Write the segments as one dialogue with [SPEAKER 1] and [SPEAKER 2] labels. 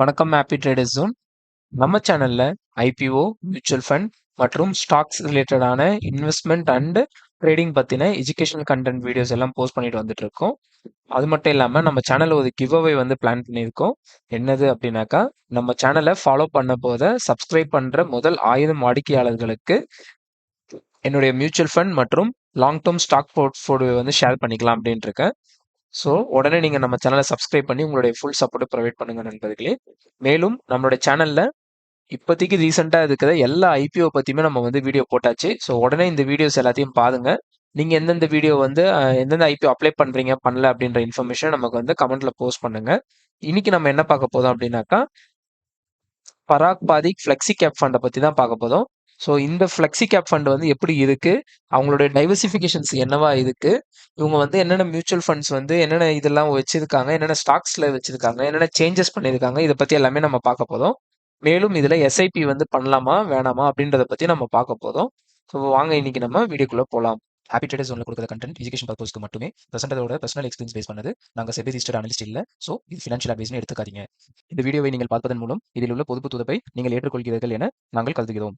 [SPEAKER 1] வணக்கம் happy traders zone நம்ம சேனல்ல ஐபிஓ மியூச்சுவல் ஃபண்ட் மற்றும் ஸ்டாக்ஸ் ரிலேட்டடான இன்வெஸ்ட்மெண்ட் அண்ட் ட்ரேடிங் பத்தின எஜுகேஷனல் கண்டென்ட் வீடியோஸ் எல்லாம் போஸ்ட் பண்ணிட்டு வந்துட்டு இருக்கோம். அது மட்டும் இல்லாம நம்ம சேனல் ஒரு கிவ் அவே வந்து பிளான் பண்ணியிருக்கோம். என்னது அப்படின்னாக்கா நம்ம சேனலை ஃபாலோ பண்ண போத சப்ஸ்கிரைப் பண்ற முதல் ஆயிரம் வாடிக்கையாளர்களுக்கு என்னுடைய மியூச்சுவல் ஃபண்ட் மற்றும் லாங் டேர்ம் ஸ்டாக் போர்ட்ஃபோலியோ வந்து ஷேர் பண்ணிக்கலாம் அப்படின்ட்டு இருக்கேன். ஸோ உடனே நீங்கள் நம்ம சேனலை சப்ஸ்கிரைப் பண்ணி உங்களுடைய ஃபுல் சப்போர்ட்டை ப்ரொவைட் பண்ணுங்க நண்பர்களே. மேலும் நம்மளுடைய சேனலில் இப்போதைக்கு ரீசெண்டாக இருக்கிற எல்லா ஐபிஓ பற்றியுமே நம்ம வந்து வீடியோ போட்டாச்சு. ஸோ உடனே இந்த வீடியோஸ் எல்லாத்தையும் பாருங்க. நீங்கள் எந்தெந்த வீடியோ வந்து எந்தெந்த ஐபிஓ அப்ளை பண்ணுறீங்க பண்ணல அப்படின்ற இன்ஃபர்மேஷன் நமக்கு வந்து கமெண்ட்டில் போஸ்ட் பண்ணுங்க. இன்னைக்கு நம்ம என்ன பார்க்க போதும் அப்படின்னாக்கா பராக் பாதிக் ஃப்ளெக்ஸி கேப் ஃபண்டை பற்றி தான் பார்க்க போதும் ஸோ இந்த ஃப்ளெக்ஸி கேப் ஃபண்ட் வந்து எப்படி இருக்குது அவங்களுடைய டைவர்சிஃபிகேஷன்ஸ் என்னவா இருக்குது இவங்க வந்து என்னென்ன மியூச்சுவல் ஃபண்ட்ஸ் வந்து என்னென்ன இதெல்லாம் வச்சுருக்காங்க? என்னென்ன ஸ்டாக்ஸில் வச்சுருக்காங்க? என்னென்ன சேஞ்சஸ் பண்ணியிருக்காங்க இதை பற்றி எல்லாமே நம்ம பார்க்க போதும் மேலும் இதில் எஸ்ஐபி வந்து பண்ணலாமா? வேணாமா? அப்படின்றத பற்றி நம்ம பார்க்க போதும் ஸோ வாங்க இன்னைக்கு நம்ம வீடியோக்குள்ள போகலாம்
[SPEAKER 2] ஹாப்பி ட்ரேடர்ஸ் உங்களுக்கு கொடுக்குற கண்டென்ட் எஜுகேஷன் பர்பஸ்க்கு மட்டுமே. பிரசன்டரோட பர்சனல் எக்ஸ்பீரியன்ஸ் பேஸ் பண்ணது. நாங்கள் செபி ரிஜிஸ்டர் அனலிஸ்ட் இல்லை. ஸோ இது ஃபினான்ஷியல் அட்வைஸ்னு எடுத்துக்காதீங்க. இந்த வீடியோவை நீங்கள் பார்ப்பதன் மூலம் இதில் உள்ள பொதுப்பு துதப்பை நீங்கள் ஏற்றுக்கொள்கிறீர்கள் என நாங்கள் கருதுகிறோம்.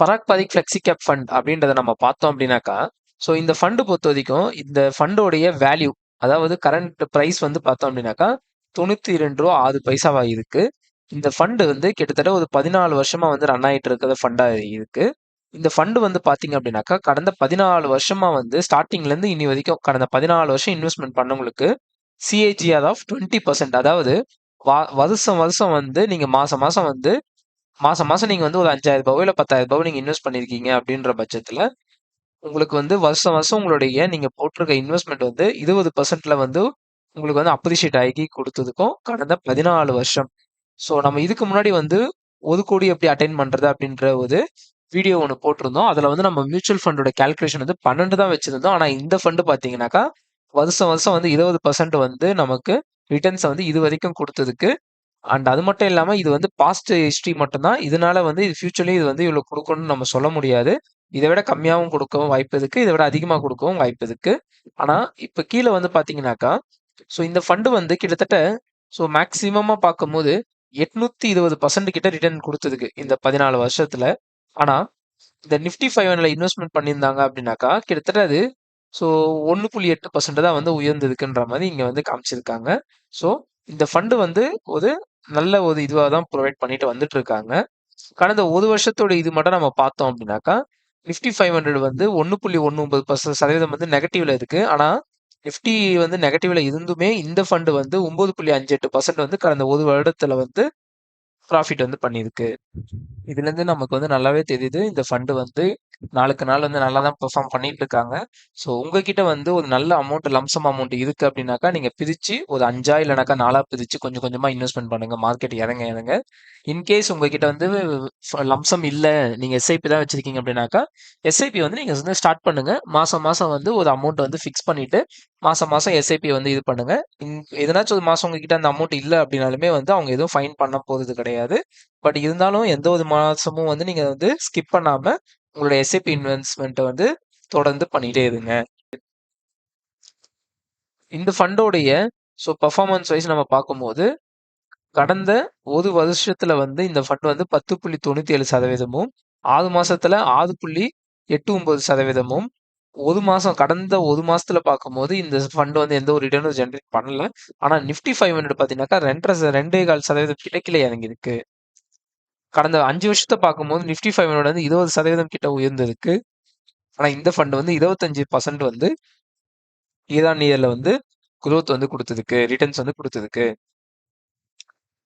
[SPEAKER 1] Parag Parikh flexi cap fund அப்படின்றத நம்ம பார்த்தோம் அப்படின்னாக்கா ஸோ இந்த ஃபண்டு பொறுத்த வரைக்கும் இந்த ஃபண்டோடைய வேல்யூ அதாவது கரண்ட் ப்ரைஸ் வந்து பார்த்தோம் அப்படின்னாக்கா தொண்ணூற்றி ரெண்டு ரூபா ஆறு பைசாவாக இருக்கு. இந்த ஃபண்டு வந்து கிட்டத்தட்ட ஒரு பதினாலு வருஷமா வந்து ரன் ஆகிட்டு இருக்கிற ஃபண்டாக இருக்கு. இந்த ஃபண்டு வந்து பார்த்தீங்க அப்படின்னாக்கா கடந்த பதினாலு வருஷமா வந்து ஸ்டார்டிங்லேருந்து இனி வரைக்கும் கடந்த பதினாலு வருஷம் இன்வெஸ்ட்மெண்ட் பண்ணவங்களுக்கு சிஏஜிஆர் ஆஃப் டுவெண்ட்டி பர்சன்ட் அதாவது வா- வருஷம் வருஷம் வந்து நீங்கள் மாதம் மாதம் வந்து மாசம் மாசம் நீங்க வந்து ஒரு அஞ்சாயிரம் ரூபாயோ இல்ல பத்தாயிரம் ரூபாயோ நீங்க இன்வெஸ்ட் பண்ணிருக்கீங்க அப்படின்ற பட்சத்துல உங்களுக்கு வந்து வருஷம் வருஷம் உங்களுடைய நீங்க போட்டிருக்க இன்வெஸ்ட்மெண்ட் வந்து இருபது பர்சன்ட்ல வந்து உங்களுக்கு வந்து அப்ரிஷியேட் ஆகி கொடுத்ததுக்கும் கடந்த பதினாலு வருஷம். ஸோ நம்ம இதுக்கு முன்னாடி வந்து ஒரு கோடி எப்படி அட்டைன் பண்றது அப்படின்ற ஒரு வீடியோ ஒன்று போட்டிருந்தோம். அதுல வந்து நம்ம மியூச்சுவல் ஃபண்டோட கால்குலேஷன் வந்து பன்னெண்டு தான் வச்சிருந்தோம். ஆனா இந்த ஃபண்டு பாத்தீங்கன்னாக்கா வருஷம் வருஷம் வந்து இருபது பர்சன்ட் வந்து நமக்கு ரிட்டர்ன்ஸை வந்து இது வரைக்கும் கொடுத்ததுக்கு அண்ட் அது மட்டும் இல்லாம இது வந்து பாஸ்ட் ஹிஸ்டரி மட்டும்தான். இதனால வந்து இது ஃபியூச்சர்லயும் இது வந்து இவ்வளவு கொடுக்கணும்னு நம்ம சொல்ல முடியாது. இதை விட கம்மியாகவும் கொடுக்கவும் வாய்ப்பு இருக்கு. இதை விட அதிகமாக கொடுக்கவும் வாய்ப்பு இருக்கு. ஆனா இப்ப கீழே வந்து பாத்தீங்கன்னாக்கா ஸோ இந்த ஃபண்டு வந்து கிட்டத்தட்ட ஸோ மேக்சிமமா பார்க்கும்போது எட்நூத்தி இருபது பர்சன்ட் கிட்ட ரிட்டர்ன் கொடுத்ததுக்கு இந்த பதினாலு வருஷத்துல. ஆனா இந்த நிஃப்டி ஃபைவ் ஹண்ட்ரட்ல இன்வெஸ்ட்மெண்ட் பண்ணியிருந்தாங்க அப்படின்னாக்கா கிட்டத்தட்ட அது ஸோ ஒன்று புள்ளி எட்டு பர்சன்ட் தான் வந்து உயர்ந்ததுக்குன்ற மாதிரி இங்க வந்து காமிச்சிருக்காங்க. ஸோ இந்த ஃபண்டு வந்து ஒரு நல்ல ஒரு இதுவாக தான் ப்ரொவைட் பண்ணிட்டு வந்துட்டு இருக்காங்க கடந்த ஒரு வருஷத்தோட இது மட்டும் நம்ம பார்த்தோம் அப்படின்னாக்கா நிஃப்டி ஃபைவ் ஹண்ட்ரட் வந்து ஒன்று புள்ளி ஒன்று ஒன்பது பர்சன்ட் சதவீதம் வந்து நெகட்டிவ்ல இருக்கு. ஆனா நிஃப்டி வந்து நெகட்டிவ்ல இருந்துமே இந்த ஃபண்டு வந்து ஒன்பது புள்ளி அஞ்சு எட்டு பர்சன்ட் வந்து கடந்த ஒரு வருடத்துல வந்து ப்ராஃபிட் வந்து பண்ணியிருக்கு. இதுலேருந்து நமக்கு வந்து நல்லாவே தெரியுது இந்த ஃபண்டு வந்து நாளுக்கு நாள் வந்து நல்லா தான் பெர்ஃபார்ம் பண்ணிட்டு இருக்காங்க ஸோ உங்ககிட்ட வந்து ஒரு நல்ல அமௌண்ட் லம்சம் அமௌண்ட் இருக்கு அப்படின்னாக்கா நீங்க பிரிச்சு ஒரு அஞ்சா இல்லைனாக்கா நாலா பிரிச்சு கொஞ்சம் கொஞ்சமா இன்வெஸ்ட்மெண்ட் பண்ணுங்க. மார்க்கெட் இறங்க இறங்க. இன்கேஸ் உங்ககிட்ட வந்து லம்சம் இல்லை நீங்க எஸ்ஐபி தான் வச்சிருக்கீங்க அப்படின்னாக்கா எஸ்ஐபி வந்து நீங்க வந்து ஸ்டார்ட் பண்ணுங்க. மாசம் மாசம் வந்து ஒரு அமௌண்ட் வந்து ஃபிக்ஸ் பண்ணிட்டு மாசம் மாசம் எஸ்ஐபி வந்து இது பண்ணுங்க. எதனாச்சும் ஒரு மாசம் உங்ககிட்ட அந்த அமௌண்ட் இல்லை அப்படின்னாலுமே வந்து அவங்க எதுவும் ஃபைன் பண்ண போறது கிடையாது. பட் இருந்தாலும் எந்த ஒரு மாசமும் வந்து நீங்க வந்து ஸ்கிப் பண்ணாம உங்களோட எஸ்ஐபி இன்வெஸ்ட்மெண்ட்டை வந்து தொடர்ந்து பண்ணிட்டே இருங்க. இந்த ஃபண்டோடைய ஸோ பர்ஃபார்மன்ஸ் வைஸ் நம்ம பார்க்கும்போது கடந்த ஒரு வருஷத்துல வந்து இந்த ஃபண்ட் வந்து பத்து புள்ளி தொண்ணூத்தி ஏழு சதவீதமும் ஆறு மாசத்துல ஆறு புள்ளி எட்டு ஒன்பது சதவீதமும் ஒரு மாசம் கடந்த ஒரு மாசத்துல பார்க்கும்போது இந்த ஃபண்ட் வந்து எந்த ஒரு ரிட்டர்னும் ஜென்ரேட் பண்ணல. ஆனா நிஃப்டி ஃபைவ் ஹண்ட்ரட் பாத்தீங்கன்னாக்கா ரெண்டரை ச- ரெண்டே கால் சதவீதம் கிட்ட கீழே இறங்கியிருக்கு கடந்த அஞ்சு வருஷத்தை பார்க்கும்போது நிஃப்டி ஃபைவ் ஹண்ட்ரட் வந்து இருபது சதவீதம் கிட்ட உயர்ந்திருக்கு. ஆனால் இந்த ஃபண்ட் வந்து இருபத்தஞ்சு பர்சன்ட் வந்து ஈரான் இயரில் வந்து குரோத் வந்து கொடுத்ததுக்கு ரிட்டர்ன்ஸ் வந்து கொடுத்ததுக்கு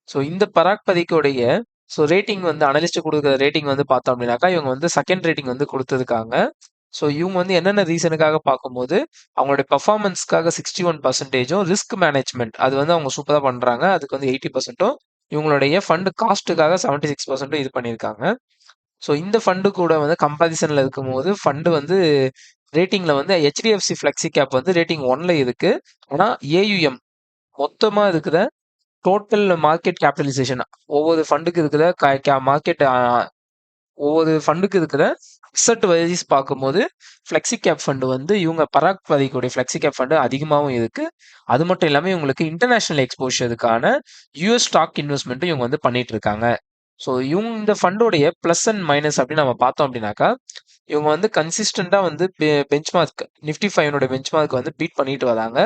[SPEAKER 1] ஸோ இந்த பராக் பதிக்கோடைய ஸோ ரேட்டிங் வந்து அனலிஸ்ட் கொடுக்குற ரேட்டிங் வந்து பார்த்தோம் அப்படின்னாக்கா இவங்க வந்து செகண்ட் ரேட்டிங் வந்து கொடுத்துருக்காங்க. ஸோ இவங்க வந்து என்னென்ன ரீசனுக்காக பார்க்கும்போது அவங்களுடைய பர்ஃபார்மன்ஸ்க்காக சிக்ஸ்டி ஒன் பர்சன்டேஜும் ரிஸ்க் மேனேஜ்மெண்ட் அது வந்து அவங்க சூப்பராக பண்ணுறாங்க அதுக்கு வந்து எயிட்டி பர்சன்ட்டும் இவங்களுடைய ஃபண்டு காஸ்ட்டுக்காக செவன்டி சிக்ஸ் பர்சன்ட்டும் இது பண்ணியிருக்காங்க. ஸோ இந்த ஃபண்டு கூட வந்து கம்பாரிசனில் இருக்கும்போது ஃபண்டு வந்து ரேட்டிங்கில் வந்து ஹெச்டிஎஃப்சி ஃப்ளெக்ஸி கேப் வந்து ரேட்டிங் ஒன்ல இருக்கு. ஆனால் ஏயுஎம் மொத்தமாக இருக்கிற டோட்டல் மார்க்கெட் கேபிட்டலைசேஷன் ஒவ்வொரு ஃபண்டுக்கு இருக்கிற மார்க்கெட் ஒவ்வொரு ஃபண்டுக்கு இருக்கிற அசட் வைஸ் பார்க்கும்போது ஃப்ளெக்ஸி கேப் ஃபண்டு வந்து இவங்க பராக் பதிக்கூடிய ஃப்ளெக்ஸி கேப் ஃபண்டு அதிகமாகவும் இருக்கு. அது மட்டும் இல்லாமல் இவங்களுக்கு இன்டர்நேஷனல் எக்ஸ்போஷருக்கான யூஎஸ் ஸ்டாக் இன்வெஸ்ட்மெண்ட்டும் இவங்க வந்து பண்ணிட்டு இருக்காங்க. ஸோ இவங்க இந்த ஃபண்டோடைய ப்ளஸ் அண்ட் மைனஸ் அப்படின்னு நம்ம பார்த்தோம் அப்படின்னாக்கா இவங்க வந்து கன்சிஸ்டண்டாக வந்து பெஞ்ச் மார்க் நிஃப்டி ஃபைவனுடைய பெஞ்ச் மார்க் வந்து பீட் பண்ணிட்டு வராங்க.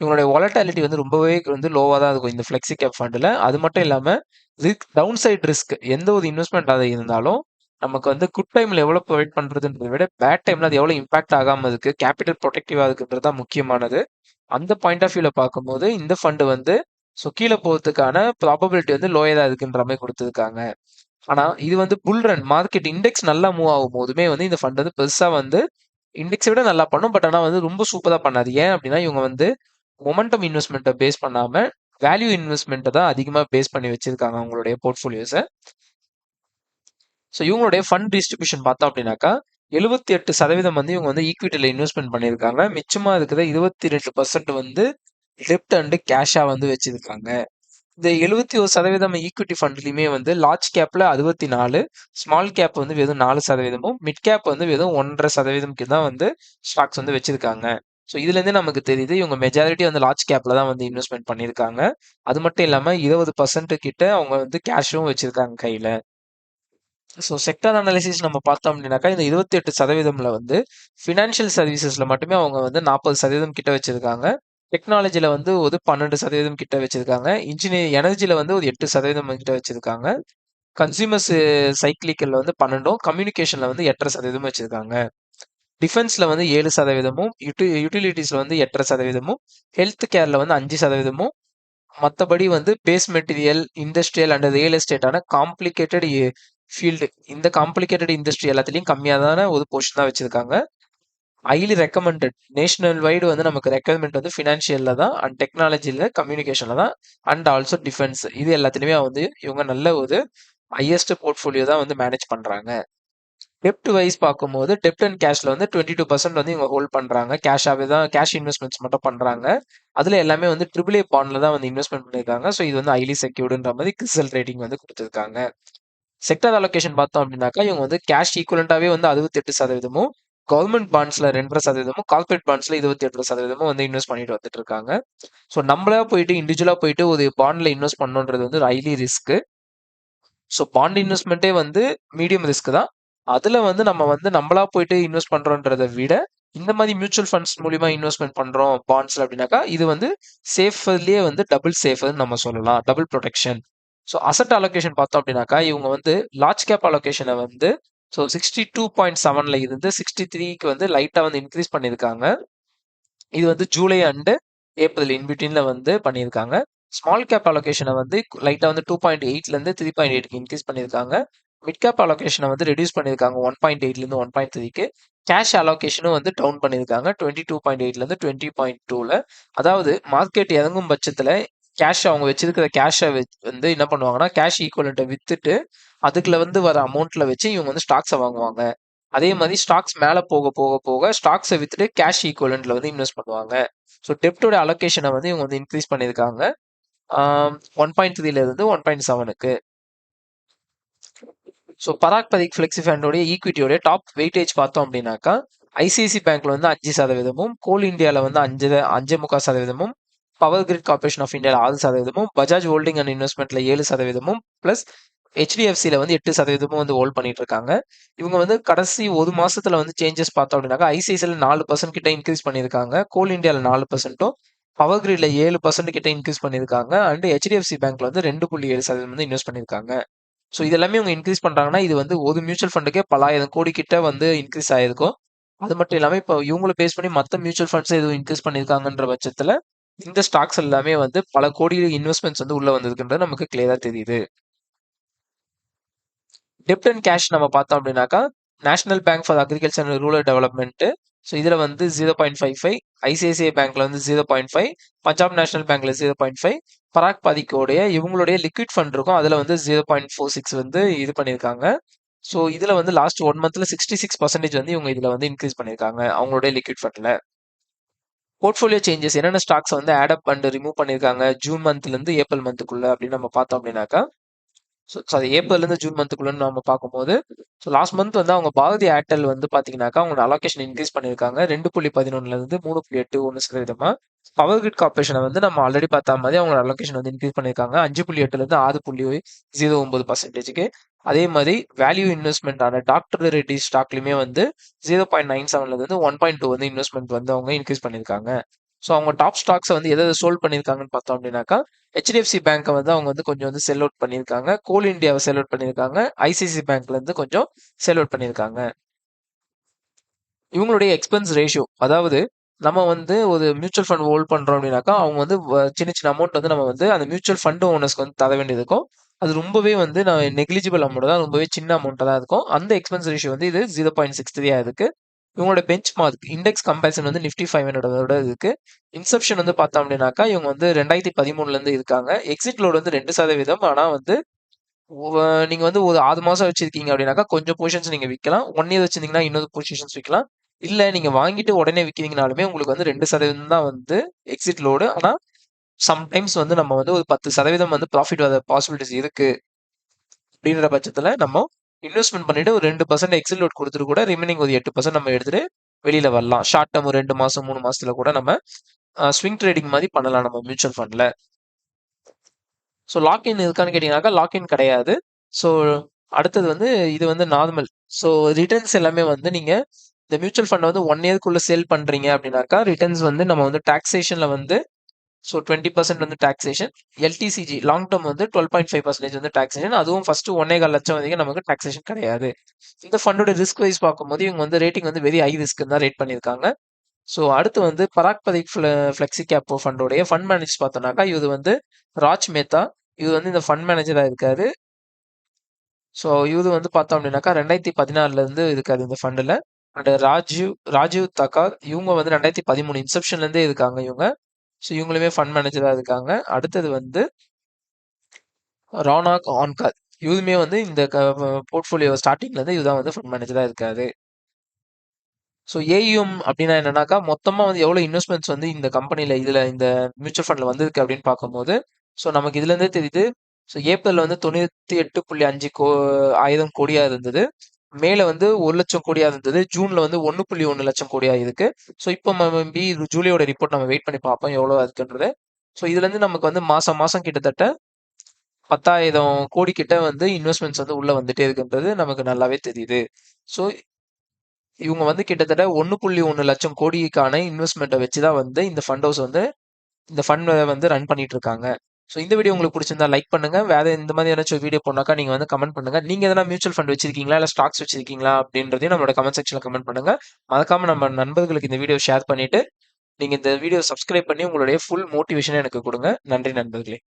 [SPEAKER 1] இவங்களுடைய வாலட்டாலிட்டி வந்து ரொம்பவே வந்து லோவாக தான் இருக்கும் இந்த ஃப்ளெக்ஸி கேப் ஃபண்டில் அது மட்டும் இல்லாமல் ரிஸ்க் டவுன் சைட் ரிஸ்க் எந்த ஒரு இன்வெஸ்ட்மெண்ட் அது இருந்தாலும் நமக்கு வந்து குட் டைமில் எவ்வளோ ப்ரொவைட் பண்ணுறதுன்றதை விட பேட் டைம்ல அது எவ்வளோ இம்பாக்ட் ஆகாம இருக்கு கேபிட்டல் ப்ரொடெக்டிவாக இருக்குன்றது தான் முக்கியமானது. அந்த பாயிண்ட் ஆஃப் வியூவில் பார்க்கும்போது இந்த ஃபண்டு வந்து ஸோ கீழே போகிறதுக்கான ப்ராபபிலிட்டி வந்து லோயராக இருக்குன்ற மாதிரி கொடுத்துருக்காங்க. ஆனால் இது வந்து புல் ரன் மார்க்கெட் இண்டெக்ஸ் நல்லா மூவ் ஆகும் போதுமே வந்து இந்த ஃபண்ட் வந்து பெருசாக வந்து இண்டெக்ஸை விட நல்லா பண்ணும் பட் ஆனால் வந்து ரொம்ப சூப்பராக பண்ணாது. ஏன் அப்படின்னா இவங்க வந்து மொமெண்டம் இன்வெஸ்ட்மெண்ட்டை பேஸ் பண்ணாமல் வேல்யூ இன்வெஸ்ட்மெண்ட்டை தான் அதிகமாக பேஸ் பண்ணி வச்சிருக்காங்க அவங்களுடைய போர்ட்ஃபோலியோஸை ஸோ இவங்களுடைய ஃபண்ட் டிஸ்ட்ரிபியூஷன் பார்த்தோம் அப்படின்னாக்கா எழுபத்தி எட்டு சதவீதம் வந்து இவங்க வந்து ஈக்விட்டியில் இன்வெஸ்ட்மெண்ட் பண்ணியிருக்காங்க. மிச்சமாக இருக்கிற இருபத்தி ரெண்டு பர்சன்ட் வந்து டெப்ட் அண்டு கேஷாக வந்து வச்சுருக்காங்க. இந்த எழுபத்தி ஒரு சதவீதம் ஈக்விட்டி ஃபண்ட்லையுமே வந்து லார்ஜ் கேப்பில் அறுபத்தி நாலு ஸ்மால் கேப் வந்து வெறும் நாலு சதவீதமும் மிட் கேப் வந்து வெறும் ஒன்றரை சதவீதம்க்கு தான் வந்து ஸ்டாக்ஸ் வந்து வச்சுருக்காங்க. ஸோ இதுலேருந்தே நமக்கு தெரியுது இவங்க மெஜாரிட்டி வந்து லார்ஜ் கேப்பில் தான் வந்து இன்வெஸ்ட்மெண்ட் பண்ணியிருக்காங்க. அது மட்டும் இல்லாமல் இருபது பர்சன்ட் கிட்ட அவங்க வந்து கேஷும் வச்சுருக்காங்க கையில். ஸோ செக்டர் அனாலிசிஸ் நம்ம பார்த்தோம் அப்படின்னாக்கா இந்த இருபத்தி எட்டு சதவீதம்ல வந்து ஃபினான்ஷியல் சர்வீசஸ்ல மட்டுமே அவங்க வந்து நாற்பது சதவீதம் கிட்ட வச்சிருக்காங்க. டெக்னாலஜியில வந்து ஒரு பன்னெண்டு சதவீதம் கிட்ட வச்சிருக்காங்க. இன்ஜினியர் எனர்ஜியில வந்து ஒரு எட்டு சதவீதம் கிட்ட வச்சிருக்காங்க. கன்சியூமர்ஸ் சைக்கிளிக்கல்ல வந்து பன்னெண்டும் கம்யூனிகேஷன்ல வந்து எட்டரை சதவீதம் வச்சிருக்காங்க. டிஃபென்ஸ்ல வந்து ஏழு சதவீதமும் யூட்டி யூட்டிலிட்டிஸ்ல வந்து எட்டரை சதவீதமும் ஹெல்த் கேர்ல வந்து அஞ்சு சதவீதமும். மற்றபடி வந்து base material industrial and real எஸ்டேட்டான complicated field இந்த காம்ப்ளிகேட்டட் இண்டஸ்ட்ரி எல்லாத்துலேயும் கம்மியாதான ஒரு போர்ஷன் தான் வச்சுருக்காங்க. ஹைலி ரெக்கமெண்டட் நேஷனல் வைடு வந்து நமக்கு ரெக்குவயர்மெண்ட் வந்து ஃபினான்ஷியலில் தான் அண்ட் டெக்னாலஜியில் கம்யூனிகேஷனில் தான் அண்ட் ஆல்சோ டிஃபென்ஸ் இது எல்லாத்துலேயுமே வந்து இவங்க நல்ல ஒரு ஹையஸ்ட் போர்ட்ஃபோலியோ தான் வந்து மேனேஜ் பண்ணுறாங்க டெப்ட் வைஸ் பார்க்கும்போது டெப்ட் அண்ட் கேஷ்ல வந்து டுவெண்ட்டி டூ பர்சன்ட் வந்து இவங்க ஹோல்ட் பண்ணுறாங்க கேஷாகவே தான் கேஷ் இன்வெஸ்ட்மெண்ட்ஸ் மட்டும் பண்ணுறாங்க அதில் எல்லாமே வந்து ட்ரிபிள் ஏ பாண்டில் தான் வந்து இன்வெஸ்ட்மெண்ட் பண்ணியிருக்காங்க ஸோ இது வந்து ஹைலி செக்யூர்டுன்ற மாதிரி கிரிசல் ரேட்டிங் வந்து கொடுத்துருக்காங்க. செக்டர் அலோகேஷன் பார்த்தோம் அப்படின்னாக்கா இவங்க வந்து கேஷ் ஈக்குவலண்டாவே வந்து அறுபத்தெட்டு சதவீதமும் கவர்மெண்ட் பாண்ட்ஸ்ல ரெண்டரை சதவீதமும் கார்பரேட் பாண்ட்ஸ்ல இருபத்தி எட்டு சதவீதமும் வந்து இன்வெஸ்ட் பண்ணிட்டு வந்துட்டு இருக்காங்க. ஸோ நம்மளா போயிட்டு இண்டிவிஜுவலா போயிட்டு ஒரு பாண்ட்ல இன்வெஸ்ட் பண்ணணுன்றது வந்து ஹைலி ரிஸ்க் ஸோ பாண்ட் இன்வெஸ்ட்மெண்ட்டே வந்து மீடியம் ரிஸ்க் தான். அதுல வந்து நம்ம வந்து நம்மளா போயிட்டு இன்வெஸ்ட் பண்றோன்றதை விட இந்த மாதிரி மியூச்சுவல் ஃபண்ட்ஸ் மூலியமா இன்வெஸ்ட்மெண்ட் பண்றோம் பாண்ட்ஸ்ல அப்படின்னாக்கா இது வந்து சேஃப்லயே வந்து டபுள் சேஃப்னு நம்ம சொல்லலாம். Double protection so asset allocation பார்த்தோம் அப்படின்னாக்கா இவங்க வந்து லார்ஜ் கேப் அலோகேஷனை வந்து ஸோ சிக்ஸ்டி டூ பாயிண்ட் செவன்ல இருந்து சிக்ஸ்டி த்ரீக்கு வந்து லைட்டாக வந்து இன்க்ரீஸ் பண்ணியிருக்காங்க. இது வந்து ஜூலை அண்டு ஏப்ரல் இன்பிட்வீனில் வந்து பண்ணியிருக்காங்க. ஸ்மால் கேப் அலோகேஷனை வந்து லைட்டாக வந்து டூ பாயிண்ட் எயிட்லேருந்து த்ரீ பாயிண்ட் எயிட்க்கு இன்க்ரீஸ் பண்ணியிருக்காங்க. மிட் கேப் அலோகேஷனை வந்து ரெடியூஸ் பண்ணியிருக்காங்க ஒன் பாயிண்ட் எயிட்லேருந்து ஒன் பாயிண்ட் த்ரீக்கு கேஷ் அலோகேஷனும் வந்து டவுன் பண்ணியிருக்காங்க டுவெண்ட்டி டூ பாயிண்ட் எயிட்லேருந்து டுவெண்ட்டி பாயிண்ட் டூவில் அதாவது மார்க்கெட் இறங்கும் பட்சத்தில் கேஷ் அவங்க வச்சிருக்கிற கேஷை வந்து என்ன பண்ணுவாங்கன்னா கேஷ் ஈக்குவலண்ட்டை வித்துட்டு அதுக்குள்ள வந்து வர அமௌண்ட்ல வச்சு இவங்க வந்து ஸ்டாக்ஸை வாங்குவாங்க. அதே மாதிரி ஸ்டாக்ஸ் மேலே போக போக போக ஸ்டாக்ஸை வித்துட்டு கேஷ் ஈக்குவலண்ட்ல வந்து இன்வெஸ்ட் பண்ணுவாங்க. ஸோ டெப்டோட அலோகேஷனை வந்து இவங்க வந்து இன்க்ரீஸ் பண்ணியிருக்காங்க. ஒன் பாயிண்ட் த்ரீல இருந்து ஒன் பாயிண்ட் செவனுக்கு ஸோ பராக் பதிக் ஃபிளெக்ஸி ஃபண்டோடைய ஈக்விட்டியோடைய டாப் வெயிட்டேஜ் பார்த்தோம் அப்படின்னாக்கா ஐசிஐசி பேங்க்ல வந்து அஞ்சு சதவீதமும் கோல் இந்தியாவில் வந்து அஞ்சு அஞ்சு முக்கால் சதவீதமும் பவர் கிரிட் கார்பரேஷன் ஆஃப் இந்தியாவில் ஆறு சதவீதமும் பஜாஜ் ஹோல்டிங் அண்ட் இன்வெஸ்ட்மெண்ட்ல ஏழு சதவீதமும் பிளஸ் ஹெச்டிஎஃப்சியில் வந்து எட்டு சதவீதமும் வந்து ஹோல்ட் பண்ணிட்டு இருக்காங்க இவங்க வந்து கடைசி ஒரு மாசத்துல வந்து சேஞ்சஸ் பார்த்தோம் அப்படின்னாக்கா ஐசிஐசியில் நாலு பர்சன்ட் கிட்ட இன்க்ரீஸ் பண்ணியிருக்காங்க. கோல் இந்தியாவில் நாலு பர்சன்ட்டும் பவர் கிரிட்ல ஏழு பர்சன்ட் கிட்ட இன்க்ரீஸ் பண்ணியிருக்காங்க. அண்ட் ஹெச்டிஎஃப்சி பேங்க்ல வந்து ரெண்டு புள்ளி ஏழு சதவீதம் வந்து இன்வெஸ்ட் பண்ணியிருக்காங்க. ஸோ இதெல்லாமே இவங்க இன்க்ரீஸ் பண்ணுறாங்கன்னா இது வந்து ஒரு மியூச்சுவல் ஃபண்டுக்கே பலாயிரம் கோடி கிட்ட வந்து இன்க்ரீஸ் ஆயிருக்கும். அது மட்டும் இல்லாமல் இப்போ இவங்களை பேஸ் பண்ணி மற்ற மியூச்சுவல் ஃபண்ட்ஸ் எதுவும் இன்க்ரீஸ் பண்ணியிருக்காங்கன்ற பட்சத்தில் இந்த ஸ்டாக்ஸ் எல்லாமே வந்து பல கோடி இன்வெஸ்ட்மெண்ட்ஸ் வந்து உள்ள வந்திருக்குன்றது நமக்கு கிளியரா தெரியுது. டெப்ட் அண்ட் கேஷ் நம்ம பார்த்தோம் அப்படின்னாக்கா National Bank for Agriculture and Rural Development so இதில் வந்து zero point five five ICICI பேங்க்ல வந்து zero point five Punjab National பேங்க்ல ஜீரோ பாயிண்ட் ஃபைவ் பராக் பாதிக்கோடைய இவங்களுடைய லிக்விட் ஃபண்ட் இருக்கும். அதில் வந்து ஜீரோ பாயிண்ட் ஃபோர் சிக்ஸ் வந்து இது பண்ணியிருக்காங்க. ஸோ இதில் வந்து லாஸ்ட் ஒன் மந்த்ல சிக்ஸ்டி சிக்ஸ் பர்சன்டேஜ் வந்து இவங்க இதில் வந்து இன்க்ரீஸ் பண்ணியிருக்காங்க அவங்களுடைய லிக்விட் ஃபண்டில் போர்ட்ஃபோலியோ சேஞ்சஸ் என்னென்ன ஸ்டாக்ஸ் வந்து ஆடப் அண்ட் ரிமூவ் பண்ணியிருக்காங்க? ஜூன் மந்த்லேருந்து ஏப்ரல் மந்த்துக்குள்ள அப்படின்னு நம்ம பார்த்தோம் அப்படின்னாக்கா ஸோ அது ஏப்ரல்லேருந்து ஜூன் மந்த்துக்குள்ளன்னு நம்ம பார்க்கும்போது ஸோ லாஸ்ட் மந்த் வந்து அவங்க பாரதி ஏர்டெல் வந்து பார்த்தீங்கன்னாக்கா அவங்களோட அலோகேஷன் இன்க்ரீஸ் பண்ணியிருக்காங்க. ரெண்டு புள்ளி பதினொன்னுலேருந்து மூணு புள்ளி எட்டு ஒன்று சதவீதமாக பவர் கிரிட் கார்பரேஷனை வந்து நம்ம ஆல்ரெடி பார்த்த மாதிரி அவங்களோட அலோகேஷன் வந்து இன்க்ரீஸ் பண்ணியிருக்காங்க. அஞ்சு புள்ளி எட்டுலேருந்து ஆறு புள்ளி ஜீரோ ஒன்பது பர்சன்டேஜுக்கு அதே மாதிரி வேல்யூ இன்வெஸ்ட்மெண்ட்டான டாக்டர் ரெட்டி ஸ்டாக்லையுமே வந்து ஜீரோ பாயிண்ட் நைன் செவன்லேருந்து ஒன் பாயிண்ட் டூ வந்து இன்வெஸ்ட்மெண்ட் வந்து அவங்க இன்க்ரீஸ் பண்ணியிருக்காங்க. ஸோ அவங்க டாப் ஸ்டாக்ஸை வந்து எதை சோல்ட் பண்ணியிருக்காங்கன்னு பார்த்தோம் அப்படின்னாக்கா ஹெச்டிஎஃப்சி பேங்க்கை வந்து அவங்க வந்து கொஞ்சம் வந்து செல் அவுட் பண்ணியிருக்காங்க. கோல் இந்தியாவை செல் அவுட் பண்ணியிருக்காங்க. ஐசிசி பேங்க்லேருந்து கொஞ்சம் செல் அவுட் பண்ணியிருக்காங்க. இவங்களுடைய எக்ஸ்பென்ஸ் ரேஷியோ அதாவது நம்ம வந்து ஒரு மியூச்சுவல் ஃபண்ட் ஹோல்ட் பண்ணுறோம் அப்படின்னாக்கா அவங்க வந்து சின்ன சின்ன அமௌண்ட் வந்து நம்ம வந்து அந்த மியூச்சுவல் ஃபண்ட் ஓனர்ஸ்க்கு வந்து தர வேண்டியது இருக்கும். அது ரொம்பவே வந்து நான் நெக்லிஜிபிள் அமௌண்ட் தான் ரொம்பவே சின்ன அமௌண்ட்டாக தான் இருக்கும். அந்த எக்ஸ்பென்ஸ் ரேஷியோ வந்து இது ஜீரோ பாயிண்ட் சிக்ஸ் த்ரீயாக இருக்குது இவங்களோட பெஞ்ச் மார்க் இண்டெக்ஸ் கம்பேரிசன் வந்து நிஃப்டி ஃபைவ் ஹண்ட்ரடோட இருக்கு. இன்செப்ஷன் வந்து பார்த்தோம் அப்படின்னாக்கா இவங்க வந்து ரெண்டாயிரத்தி பதிமூணுலேருந்து இருக்காங்க. எக்ஸிட் லோடு வந்து ரெண்டு சதவீதம். ஆனால் வந்து நீங்க வந்து ஒரு ஆறு மாசம் வச்சிருக்கீங்க அப்படின்னாக்கா கொஞ்சம் பொசிஷன்ஸ் நீங்க விற்கலாம் ஒன் இயர் வச்சிருந்தீங்கன்னா இன்னொரு பொசிஷன்ஸ் விற்கலாம் இல்ல நீங்க வாங்கிட்டு உடனே விற்கிறீங்கனாலுமே உங்களுக்கு வந்து ரெண்டு சதவீதம் தான் வந்து எக்ஸிட் லோடு ஆனா சம்டைம்ஸ் வந்து நம்ம வந்து ஒரு பத்து சதவீதம் வந்து ப்ராஃபிட் வர பாசிபிலிட்டிஸ் இருக்கு. அப்படின்ற பட்சத்தில் நம்ம இன்வெஸ்ட்மெண்ட் பண்ணிட்டு ஒரு ரெண்டு பர்சன்ட் எக்ஸில் லோட் கொடுத்துட்டு கூட ரிமைனிங் ஒரு எட்டு பர்சன்ட் நம்ம எடுத்துட்டு வெளியில வரலாம். ஷார்ட் டேர்ம் ரெண்டு மாசம் மூணு மாசத்துல கூட நம்ம ஸ்விங் ட்ரேடிங் மாதிரி பண்ணலாம் நம்ம மியூச்சுவல் ஃபண்ட்ல ஸோ லாக்இன் இருக்கான்னு கேட்டிங்கனாக்கா லாக்இன் கிடையாது. ஸோ அடுத்தது வந்து இது வந்து நார்மல் ஸோ ரிட்டர்ன்ஸ் எல்லாமே வந்து நீங்க இந்த மியூச்சுவல் ஃபண்டை வந்து ஒன் இயர்க்குள்ள சேல் பண்றீங்க அப்படின்னாக்கா ரிட்டர்ன்ஸ் வந்து நம்ம வந்து டாக்ஸேஷன்ல வந்து ஸோ டுவெண்ட்டி பர்சன்ட் வந்து டாக்ஸேஷன் எல்டிசிஜி லாங் டேர்ம் வந்து டுவெல் பாயிண்ட் ஃபைவ் பர்சன்டேஜ் வந்து டாக்ஸேஷன் அதுவும் ஃபர்ஸ்ட் ஒன்னே கால் லட்சம் வரைக்கும் நமக்கு டாக்ஸேஷன் கிடையாது. இந்த ஃபண்டோட ரிஸ்க் வைஸ் பார்க்கும்போது இவங்க வந்து ரேட்டிங் வந்து வெரி ஹை ரிஸ்க் தான் ரேட் பண்ணியிருக்காங்க. ஸோ அடுத்து வந்து பராக் பதிக் ஃப்ளெக்ஸி கேப் ஃபண்டோடைய ஃபண்ட் மேனேஜ் பார்த்தோம்னாக்கா இது வந்து ராஜ் மேத்தா. இது வந்து இந்த ஃபண்ட் மேனேஜராக இருக்காரு. ஸோ இது வந்து பார்த்தோம் அப்படின்னாக்கா ரெண்டாயிரத்தி பதினாறுலேருந்து இருக்காது இந்த ஃபண்டில் அண்ட் ராஜீவ் ராஜீவ் தக்கார் இவங்க வந்து ரெண்டாயிரத்தி பதிமூணு இன்செப்ஷன்லேருந்தே இருக்காங்க இவங்க. ஸோ இவங்களுமே ஃபண்ட் மேனேஜராக இருக்காங்க. அடுத்தது வந்து ரானாக் ஆன்கார் இதுமே வந்து இந்த போர்ட்ஃபோலியோ ஸ்டார்டிங்லேருந்து இதுதான் வந்து ஃபண்ட் மேனேஜராக இருக்காது ஸோ ஏயும் அப்படின்னா என்னன்னாக்கா மொத்தமாக வந்து எவ்வளோ இன்வெஸ்ட்மெண்ட்ஸ் வந்து இந்த கம்பெனியில் இதில் இந்த மியூச்சுவல் ஃபண்டில் வந்திருக்கு அப்படின்னு பார்க்கும்போது ஸோ நமக்கு இதுல இருந்தே தெரியுது. ஸோ ஏப்ரல்ல வந்து தொண்ணூற்றி எட்டு புள்ளி அஞ்சு கோ ஆயிரம் கோடியாக இருந்தது. மேல வந்து ஒரு லட்சம் கோடியா இருந்தது. ஜூன்ல வந்து ஒன்னு புள்ளி ஒன்னு லட்சம் கோடியா இருக்கு. ஸோ இப்போ மேபி ஜூலியோட ரிப்போர்ட் நம்ம வெயிட் பண்ணி பார்ப்போம் எவ்வளவு இருக்குன்றது. ஸோ இதுல இருந்து நமக்கு வந்து மாசம் மாசம் கிட்டத்தட்ட பத்தாயிரம் கோடி கிட்ட வந்து இன்வெஸ்ட்மெண்ட்ஸ் வந்து உள்ள வந்துட்டே இருக்குன்றது நமக்கு நல்லாவே தெரியுது. ஸோ இவங்க வந்து கிட்டத்தட்ட ஒன்று புள்ளி ஒன்று லட்சம் கோடிக்கான இன்வெஸ்ட்மெண்ட்டை வச்சு தான் வந்து இந்த ஃபண்ட் ஹவுஸ் வந்து இந்த ஃபண்ட் வந்து ரன் பண்ணிட்டு இருக்காங்க. ஸோ இந்த வீடியோ உங்களுக்கு பிடிச்சிருந்தா லைக் பண்ணுங்க. வேற இந்த மாதிரி ஏதாச்சும் வீடியோ போனாக்கா நீங்க வந்து கமெண்ட் பண்ணுங்க. நீங்க எதனா மியூச்சுவல் ஃபண்ட் வச்சிருக்கீங்களா? இல்ல ஸ்டாக்ஸ் வச்சிருக்கீங்களா? அப்படின்றதையும் நம்மளோட கமெண்ட் செக்ஷன்ல கமெண்ட் பண்ணுங்க. மறக்காம நம்ம நண்பர்களுக்கு இந்த வீடியோ ஷேர் பண்ணிட்டு நீங்க இந்த வீடியோ சப்ஸ்கிரைப் பண்ணி உங்களுடைய ஃபுல் மோட்டிவேஷனை எனக்கு கொடுங்க. நன்றி நண்பர்களே.